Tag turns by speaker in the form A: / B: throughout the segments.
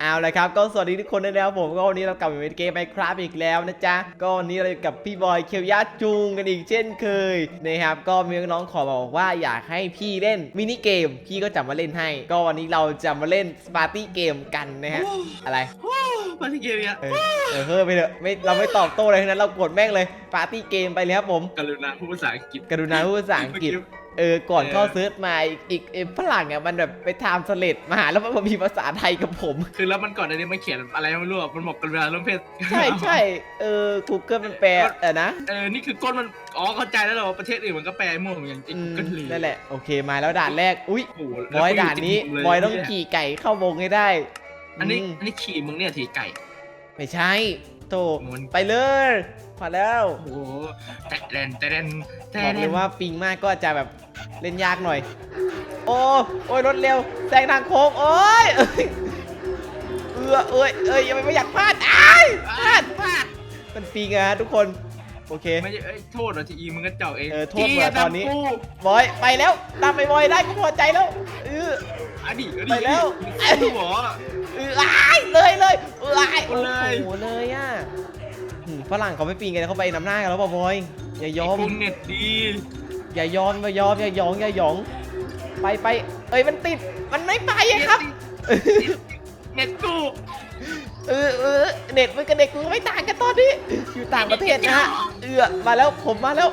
A: เอาละครับก็สวัสดีทุกคนด้วยนะครับผมก็วันนี้เรากลับมาเป็นเกมไมครับอีกแล้วนะจ๊ะก็วันนี้เราอยู่กับพี่บอยเคียวยาจูงกันอีกเช่นเคยนะครับก็มีน้องๆขอบอกว่าอยากให้พี่เล่นมินิเกมพี่ก็จะมาเล่นให้ ก็วันนี้เราจะมาเล่นสปาร์ตี้เกมกันนะฮะอะไร
B: มาที่เกมเนี่ย
A: เออเออเฮ้ยไปเถอะไม่เราไม่ตอบโต้อะไรทั้งนั้นเรากดแม่งเลยปาร์ตี้เกมไปเลยครับผม
B: กรุณาพูดภาษาอังกฤษ
A: กรุณาพูดภาษาอังกฤษ เออ ก่อนเข้าเซิร์ชมาอีกอีกเอฝรั่งอะมันแบบไปทำสเลดมาหาแล้วมันมีภาษาไทยกับผม
B: คือแล้วมันก่อนอันนี้มันเขียนอะไรไม่รู้อะมันบอกกรุณาเรื่องเพศ
A: ใช่ใช่เออ Google มันแปลเออนะ
B: เออนี่คือก้นมันอ๋อเข้าใจแล้วเหรอประเทศอื่นมันก็แปลมั่วเหมือนกันไอ้
A: อืม
B: ก็เลย
A: นั่นแหละ โอเคมาแล้วด่านแรก อุ้ย
B: โอ้โห
A: บอยด่านนี้
B: แล้ว
A: บอยต้อง
B: เนี่
A: ขี่ไก่เข้าวงให้ได้
B: อันนี้
A: ม
B: อันนี้ขี่มึงเนี่ยถีไก่
A: ไม่ใช่ โต
B: มัน
A: ไปเลยพอแล้ว
B: โอ้โหแต่แดนแต่แดนแต่
A: บอก
B: แด
A: เลย
B: น
A: ว่าปิงมากก็จะแบบเล่นยากหน่อย โอ้โอ้ยรถเร็วแซงทางโค้งโอ้ยเอ้ยเออเอ้ยเอ้ยยังไม่อยากพลาดอ้ายพลาด
B: พลาด
A: มันปิงอะฮะทุกคนโอเค
B: ไม่ใช่เอ้ยโทษเหรอทีอีมึงก็เจาะเอง
A: เออโทษว่ะตอนนี้
B: ที่ทำกู
A: บอยไปแล้วตามไปบอยได้ก็พอใจแล้วเออ
B: อะดีอะดี
A: ไปแล้ว
B: ไอ้หัว
A: เออ อ้ายเลยเลยเอออ้าย
B: เอาเลย
A: โอ้โหเลยอะหืมฝรั่งเขาไม่ปีนกันเขาไปนำหน้ากันแล้วป่ะบอยอย่ายอม
B: ไพวกเน็ตดี
A: อย่ายอมอย่ายอมอย่ายองอย่ายอง ไปไปเอ้ยมันติดมันไม่ไปอะครับ
B: เน็ตกู
A: เออเออเน็ตมันกับเด็กกูไม่ต่างกันตอนนี้ อยู่ต่างประเทศนะฮะเออมาแล้วผมมาแล้ว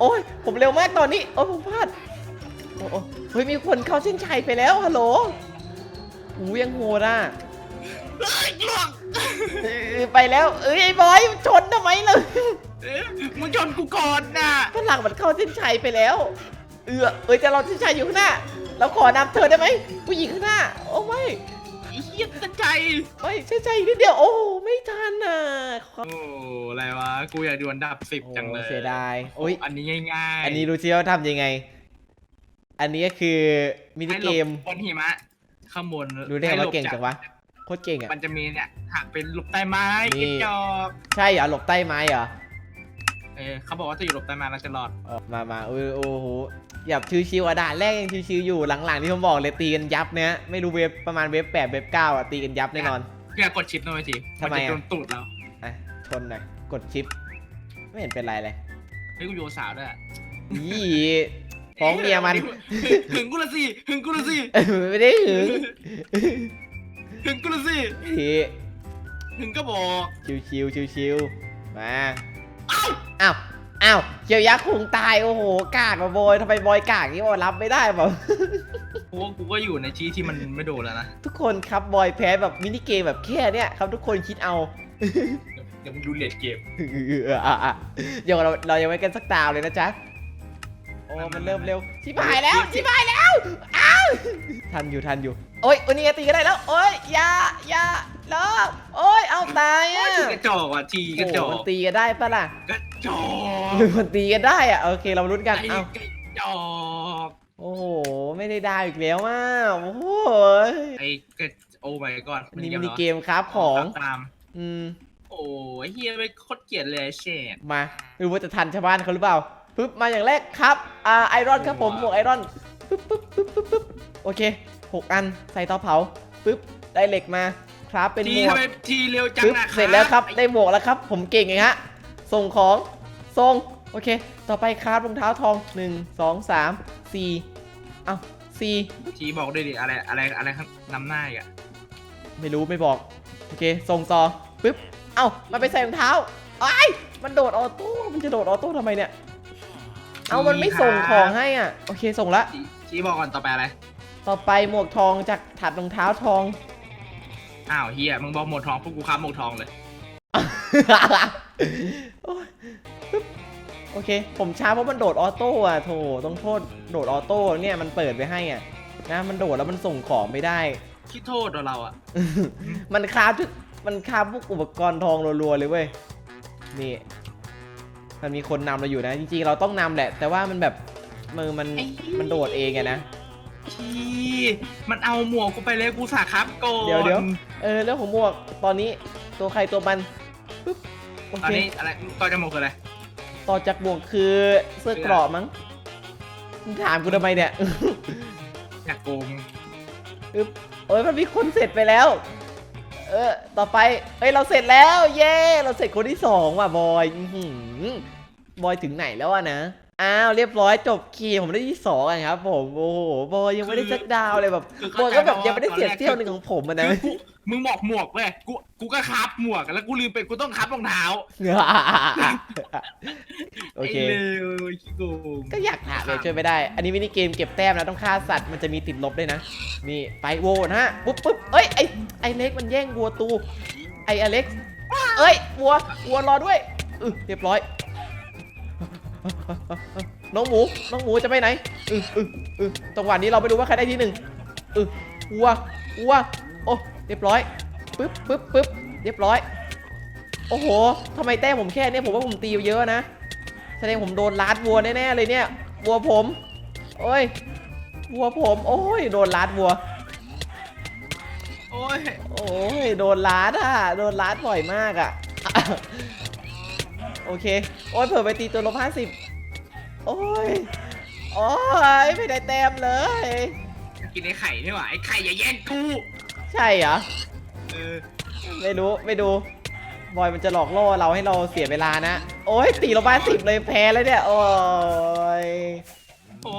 A: โอ้ยผมเร็วมากตอนนี้โอ้ยผมพลาดโอ้โอ้เฮ้ยมีคนเข้าเส้นชัยไปแล้วฮัลโหล หูยังโหดอะ
B: เอ้ยล่วง
A: เออไปแล้ว เอ้ยไอ้บอยชนทำไมเลย
B: เอ๊ะมึงชนกูก่อนน่ะ
A: ฝรั่งมันเข้าเส้นชัยไปแล้ว เออเอ้ยจะรอเส้นชัยอยู่ข้างหน้า เราขอนำเธอได้ไหมผู้หญิงข้างหน้า โอ้ไม่
B: ไอ้เหี้ยตั้งใจ
A: ไม่เส้นชัยอีกนิดเดียวโอ้ไม่ทันน่ะ
B: โอ้ อะไรวะ กูอยากดูอันดับสิบจังเลย
A: โอ้เสียดายโอ้ย
B: อันนี้ง่ายๆ
A: อันนี้รู้เชียวาทำยังไง อันนี้ก็คือมินิ
B: ให้ห
A: เก
B: ลบ
A: ม
B: บนหิมะ ข้างบน
A: รู้ได้ไง
B: ให้หล
A: ว่า
B: บ
A: เก่ง
B: จ
A: จังวะโคตรเก่งอะ
B: มันจะมีเนี่ยหักเป็นหลบใต้ไม้
A: นี่
B: กระจอก
A: ใช่เหรอหลบใต้ไม้เหรอ
B: เออเขาบอกว่าถ้าอยู่หลบใต้ไม้เราจะรอด
A: อ๋อมามาโอ้ยโอ้โหอย่าชิวๆอะด่านแรกยังชิวๆอยู่หลังๆที่ผมบอกเลยตีกันยับเนี้ยไม่รู้เว็บประมาณเว็บแปดเว็บเก้าอะตีกันยับแน่นอน
B: เพื่อกดชิปหน่อยที
A: ทำไม
B: จะ
A: อะ
B: โดนตูดเรา
A: อะชนหน่อยกดชิป ไม่เห็นเป็นไรเลย
B: เฮ้ยกูโยนสาวด้วยอะ
A: ยี่ ฟ้องเมียมัน
B: หึงกูละสิหึงกูละสิ
A: ไม่ได้หึง
B: หึงกูละสิ
A: เฮ้
B: หึงก็บอก
A: ชิวชิวชิวชิวๆมาอ้าวอ้าวเกียวยักษ์คงตายโอ้โหกากมาบอยทำไมบอยกากอย่างนี้วะรับไม่ได้เปล่า
B: กูว่ากูก็อยู่ในที่ที่มันไม่โดนแล้วนะ
A: ทุกคนครับบอยแพ้แบบมินิเกมแบบแค่เนี้ยครับทุกคนคิดเอา
B: เดี๋ยวมึงดูเลดเกม
A: เอออะอะเดี๋ยวเราเรายังไม่กันสักดาวเลยนะจ๊ะ โอ้มันเริ่มเร็วชิบหายแล้วชิบหายแล้วอ้าวทันอยู่ทันอยู่โอ้ยวันนี้ไงตีก็ได้แล้วโอ้ยอย่าอย่าล้อโอ้ยเอาตายอะ
B: ทีกระจอกว่ะทีกระจอ
A: โอ้
B: ก
A: มันตีกันได้ปะล่ะ
B: กระจอก
A: มันตีกันได้อะโอเคเรามาลุ้นกัน
B: ไอ้
A: เอ้าก
B: ระจอก
A: โอ้โหไม่ได้ดาวอีกแล้วอะโอ้โห
B: ไอ้กระโอ้ my god
A: นี่มินิเกมครับของ
B: ตาม
A: อืม
B: โอ้ยเฮียไปโคตรเกลียดเลยเชน
A: มาไม่รู้ว่าจะทันชาวบ้านเขาหรือเปล่า ปึ๊บมาอย่างแรกครับอ่าไอรอนครับผมหมวกไอรอนปึ๊บปึ๊บปึ๊บปึ๊บปึ๊บโอเคหกอันใส่เตาเผาปึ๊บได้เหล็กมาครับเป็น
B: ที
A: หมวก
B: ทำไมทีเร็วจัง
A: ปึ๊บ
B: นะ
A: เสร็จแล้วครับได้หมวกแล้วครับ ผมเก่งไงฮะส่งของส่งโอเค ต่อไปครับรองเท้าทองหนึ่งสองสามสี่เอ้าสี่
B: ทีบอกด้วยดิอะไรอะไรอะไรข้างนำหน้าอีกอะ
A: ไม่รู้ไม่บอก โอเคส่งต่อปึ๊บ เอ้ามันไปใส่รองเท้าไอ้ายมันโดดออโต้มันจะโดดออโต้ทำไมเนี่ย เอามันไม่ส่งของให้อะ โอเคส่งละ
B: ทีทีบอกก่อนต่อไปอะไร
A: ต่อไปหมวกทองจากถัดรองเท้าทอง
B: อ้าวเฮียมึงบอกหมวกทองพวกกูค้าหมวกทองเลย
A: โอ้ยปึ๊บโอเค ผมช้าเพราะมันโดดออโต้อะโถต้องโทษโดดออโต้เนี่ยมันเปิดไปให้อะนะ มันโดดแล้วมันส่งของไม่ได้
B: คิดโทษเราอะ
A: มันคาบทุกมันคาบพวกอุปกรณ์ทองรัวๆเลยเว้ย นี่ มันมีคนนำเราอยู่นะ จริงๆเราต้องนำแหละ แต่ว่ามันแบบมือมันมันโดดเองอะนะ
B: ทีมันเอาหมวกกูไปเลยกูสาครับก่อน
A: เดี๋ยวเดี๋ยว เออเรื่องของหมวกตอนนี้ตัวใครตัวมันปึ๊บโอ
B: ตอน
A: เค
B: นี้อะไรต่อจะหมวกคืออะไร
A: ต่อจากหมวกคือเสื้อ เกราะมั้งมึงถามกูทำไมเนี่ย
B: อยากโกง
A: ปึ๊บโอ้ยมันมีคนเสร็จไปแล้ว เออ ต่อไป เฮ้ย เราเสร็จแล้ว เย้ เราเสร็จคนที่สองว่ะบอยอื้อหือบอยถึงไหนแล้วอะนะ อ้าว เรียบร้อยจบคีผมได้ที่สองอะครับผม โอ้โห บอยยังไม่ได้สักดาวเลยแบบ
B: คื
A: บอยก็แบบ
B: เข้าใจ
A: ยังไม่ได้เสียเที่ยวหนึ่งของผมอะนะ
B: คือกู มึงบอกหมวกเว้ยกูกูก็คับหมวกแล้วกูลืมไปกูต้องคับรองเท้า
A: โอเค
B: ไเลวขี้โกง
A: ก็อยากถามเลยช่วยไม่ได้ อันนี้มินิเกมเก็บแต้มนะต้องฆ่าสัตว์มันจะมีติดลบด้วยนะ นี่ไปโวนะฮะปุ๊บปุ๊บเอ้ยไอไอเล็กมันแย่งวัวตู ไออเล็กซ์เอ้ยวัววัวรอด้วยอือเรียบร้อย น้องหมูน้องหมูจะไปไหนอืออืออือจังหวะนี้เราไม่รู้ว่าใครได้ที่หนึ่งอือวัววัวโอ้ เรียบร้อยปึ๊บปึ๊บปึ๊บเรียบร้อย โอ้โหทำไมแต้มผมแค่เนี้ยผมว่าผมตีเยอะนะ แสดงผมโดนลัดวัวแน่ๆเลยเนี่ย วัวผม โอ้ย วัวผม โอ้ย โดนลัดวัว
B: โอ้ย
A: โอ้ย โดนลัดอะ โดนลัดบ่อยมากอะ โอเค โอ้ยเผื่อไปตีตัวลบห้าสิบโอ้ย โอ้ย ไม่ได้แต้มเลย
B: กินไอ้ไข่นี่หว่าไอ้ไข่อย่าแย่งกู
A: ใช่เหรอ
B: เออ
A: ไม่รู้ไม่ดู บอยมันจะหลอกล่อเราให้เราเสียเวลานะ โอ้ยตีลบห้าสิบเลยแพ้แล้วเนี่ย โอ้ย
B: โอ้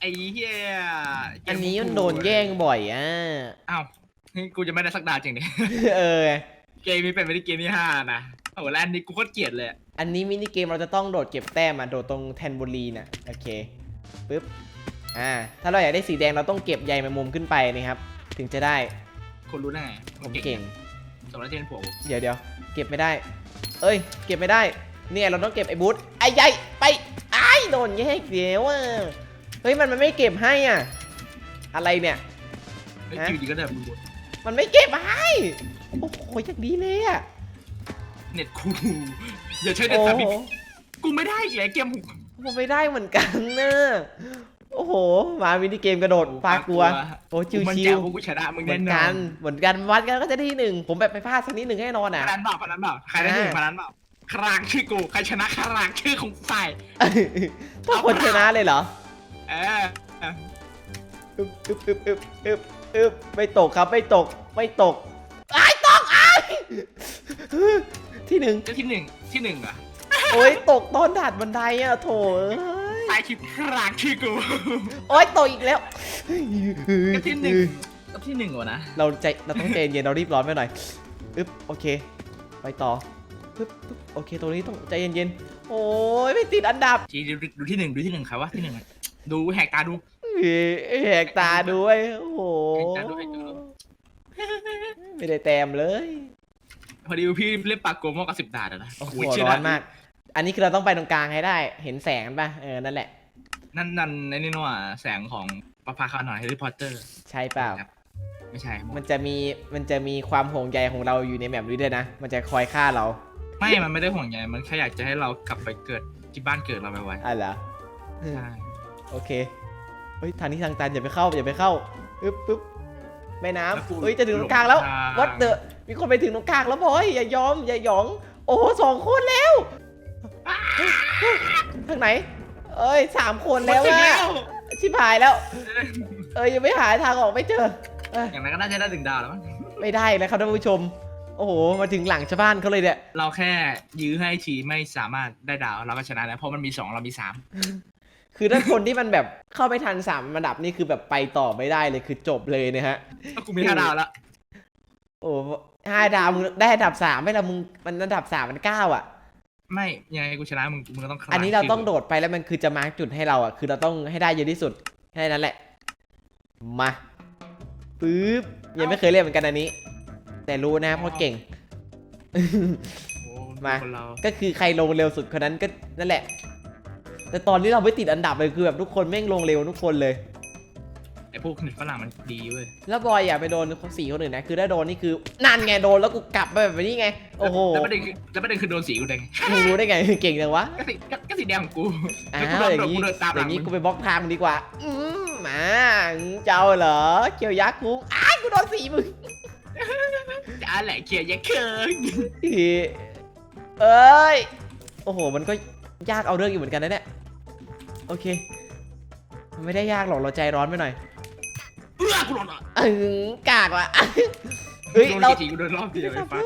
B: ไอ้เหี้ย
A: อันนี้มันโดนแย่งบ่อยอะ
B: อ้าวนี่กูจะไม่ได้สักดาวจริงดิ
A: เออ
B: เกมนี้เป็นไม่ได้เกมที่ห้านะโอ้โหแล้วอันนี้กูโคตรเกลียดเลยอะ
A: อันนี้มินิเกมเราจะต้องโดดเก็บแต้มอะ โดดตรงแทนโบลีน่ะโอเคปึ๊บ อ่า ถ้าเราอยากได้สีแดงเราต้องเก็บใยแมงมุมขึ้นไปนะครับ ถึงจะได้
B: คนรู้แน่
A: ผมเก่ง
B: สมรักที่เป็นผัวกู
A: เดี๋ยวเดี๋ยวเก็บไม่ได้ เอ้ย เก็บไม่ได้ เนี่ยเราต้องเก็บไอ้บูธไอ้ใหญ่ไปไอ้ายโดนแยกเดียวอะเฮ้ยมันมันไม่เก็บให้อะ อะไรเนี่ย
B: เฮ้ย
A: ฮะ
B: อยู่ดีก็ได้มึง
A: มันไม่เก็บให้โอ้โหอย่างดีเลยอะ
B: เน็ตกูอย่าใช้เน็ต
A: โอ้
B: สามี
A: โห
B: กูไม่ได้อีกแล้วเกม
A: ผมไม่ได้เหมือนกันนะ โอ้โห มามินิเกมกระโดดฟากลัว โอ้ชิ
B: กู
A: ว
B: มัน
A: ชิ
B: แจ๋
A: ว
B: วกูชนะมึง
A: เหมื
B: แน่
A: อน
B: นอ
A: กัน
B: น
A: เหมือนกันวัดกันก็จะได้ที่หนึ่งผมแบบไปพลาดสักนิดหนึ่งแน่นอนอะ
B: พนันเปล่าพนันเปล่าใครได้ที่หนึ่งพนันเปล่าครางชื่อกูใครชนะครางชื่อของฝ่าย
A: ต้องคนชนะเลยเหรอ
B: เออ
A: อึบอึบอึบอึบอึบอึบไม่ตกครับไม่ตกไม่ตกไอ้ายตกไอ้ายที่หนึ่ง
B: เจ้าที่หนึ่งที่หนึ่งเหรอะ
A: โอ้ยตกตอนดาดบันไดอะโถเอ้ย
B: ตายคลิปครางชื่อกู
A: โอ้ยตกอีกแล้ว
B: ก็ที่หนึ่งก็ที่หนึ่งวะนะ
A: เราใจเราต้องใจเย็นเรารีบร้อนไปหน่อยอึบโอเค ไปต่ออึบอึบโอเคตรงนี้ต้องใจเย็นๆโอ้ยไม่ติดอันดับ
B: ทีดูดูที่หนึ่งดูที่หนึ่งใครวะที่หนึ่งอะดูแหกตาดู
A: แหกตาด้วยโอ้โห
B: แหกตาด้วย
A: ไม่ได้แต้มเลย
B: พอดีพี่เล่นปากโกมอกกับสิบดาดอะนะ
A: โอ้โห
B: ยเชื่
A: ร้อนมาก อันนี้คือเราต้องไปตรงกลางให้ได้ เห็นแสงป่ะ เออ นั่นแหละ
B: นั่นนั่นไอ้นี่นี่ว่าแสงของประภาคารหน่อยแฮร์รี่พอตเตอร์
A: ใช่เปล่า
B: ไม่ใช่
A: มันจะมี มันจะมีความห่วงใยของเราอยู่ในแมปนี้ด้วยนะ มันจะคอยฆ่าเรา
B: ไม่ มันไม่ได้ห่วงใย มันแค่อยากจะให้เรากลับไปเกิดที่บ้านเกิดเราไปไว้
A: อะเหรอ
B: ใช่
A: โอเค เฮ้ย ทางนี้ทางตันอย่าไปเข้าอย่าไปเข้าปึ๊บปึ๊บแม่น้ำเฮ้ย จะถึงตรงกลางแล้ววัดเดอะมีคนไปถึงตรงกลางแล้วบอย อย่ายอม อย่าหยอง โอ้โหสองคนแล้ว ทางไหน เอ้ยสามคนแล้ว
B: ถึง
A: อะ
B: แล้ว
A: ชิบหายแล้ว เอ้ยยังไม่หาทางออกไม่เจอเอ้ย
B: อย่างนั้นก็น่าจะได้ถึงดาวแล้วมั้ง
A: ไม่ได้แล้วครับท่านผู้ชม โอ้โหมาถึงหลังชาวบ้านเขาเลยเนี่ย
B: เราแค่ยื้อให้ทีมไม่สามารถได้ดาวเราก็ชนะแล้วเพราะมันมีสองเรามีสาม
A: คือถ้าคนที่มันแบบเข้าไปทันสามระดับนี่คือแบบไปต่อไม่ได้เลยคือจบเลยนะฮะ
B: ก็กูมีห้าดาวแล้ว
A: โอ้ห้าดาวมึงได้อันดับสามไม่ละมึงมันอันดับสามมันเก้าอะ
B: ไม่ยังไงกูชนะมึงมึงก็ต้องคล
A: อันนี้เราต้องโดดไปแล้วมันคือจะมาร์กจุดให้เราอะ คือเราต้องให้ได้เยอะที่สุดแค่นั้นแหละ มาปึ๊บยังไม่เคยเล่นเหมือนกันอันนี้ แต่รู้นะเพราะเก่ง
B: โอ้
A: มา
B: คนเรา
A: ก็คือใครลงเร็วสุดคนนั้นก็นั่นแหละ แต่ตอนนี้เราไม่ติดอันดับเลยคือแบบทุกคนแม่งลงเร็วทุกคนเลย
B: ไอ้พวกเน็ตฝรั่งมันดีเว้ย
A: แล้วบอยอย่าไปโดนคนสี่คนอื่นนะ คือถ้าโดนนี่คือนั่นไงโดนแล้วกูกลับไปแบบนี้ไง โอ้โห
B: แล้วประเด็นคือแล้วประเด็นคือโดนสีกูได้ไง
A: มึงรู้ได้ไงเก่งจังวะ
B: ก็สีก็ก็สีแดงของกู
A: อ้า
B: แล้วกูโด
A: วนอย่าง
B: กู
A: นี้
B: เดินตามห
A: อ
B: ลั
A: ย่างงนี้
B: มึ
A: กู
B: ง
A: ไปบล็อกทางมึงดีกว่า อืมมาเจ้าเหรอเกียวยักษ์กูอ้ายกูโดนสีมึง
B: จะอะไรเขียร์ยักษ์เคิง
A: อีเอ้ย โอ้โห มันก็ยากเอาเรื่องอยู่เหมือนกันนะเนี่ย โอเคมันไม่ได้ยากหรอกเราใจร้อนไปหน่อย
B: เอื้อ กูโดนอะ
A: อึงกากว่ะเฮ้ย
B: โดน
A: เรา
B: กี่ทีกูโดนรอบเดียวไอ้ฟัก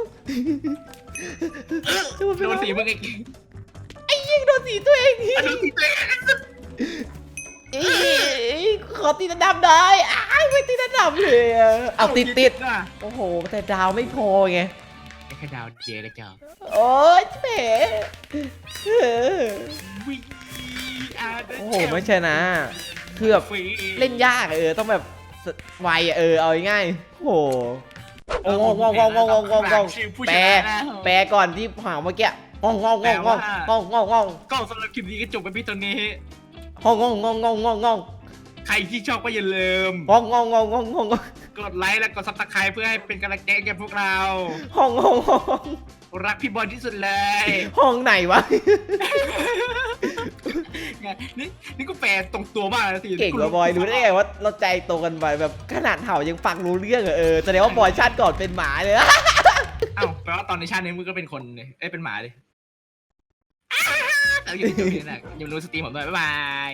A: โดน
B: โดน
A: สี
B: สีมึงไอ้
A: ยิงโดนสีตัวเอง
B: โดนสีตัวเอง
A: เอ้ยขอตีระดับได้อ้ายไม่ตีระดับเลยอะเอาติดติด
B: น่ะ
A: โอ้โห แต่ดาวไม่พอไง
B: ไอ้แค่ดาวเจแล้วเจ้า
A: โอ้ยเป๋เออ
B: วีอาร์
A: โอ้โห ไม่ใช่นะ คือแบบเล่นยากอะเออ ต้องแบบส ไวอะเออเอาง่ายๆโอ้โหโอ้งงงงงงงงงงงแปลแปลก่อนที่หาเมื่อกี้งงงงงงงงงงงง
B: ก็สำหรับคลิปนี้ก็จบไปพี่ตรงนี้
A: งงงงงงงงง
B: ใครที่ชอบก็อย่าลืม
A: งงงงงงงง
B: กดไลค์และกดซับสไครต์เพื่อให้เป็นกำลังใจแก่พวกเรา
A: ห้องห้องห้อง
B: รักพี่บอลที่สุดเลย
A: ห้องไหนวะ
B: ไง นี่นี่ก็แปลตรงตัวมากนะสิ
A: เก่งกว่าบอยรู้ได้ไงว่าเราใจตรงกันไปแบบขนาดเห่ายังฟังรู้เรื่องอะเออแสดงว่าบอยชาติก่อนเป็นหมาเลย
B: เอ้าแปลว่าตอนในชาตินี้มึงก็เป็นคนเลยเอ้ยเป็นหมาเลยเอาอยู่ที่ตรงนี้นะอย่าลืมสตรีมผมด้วยบ๊ายบาย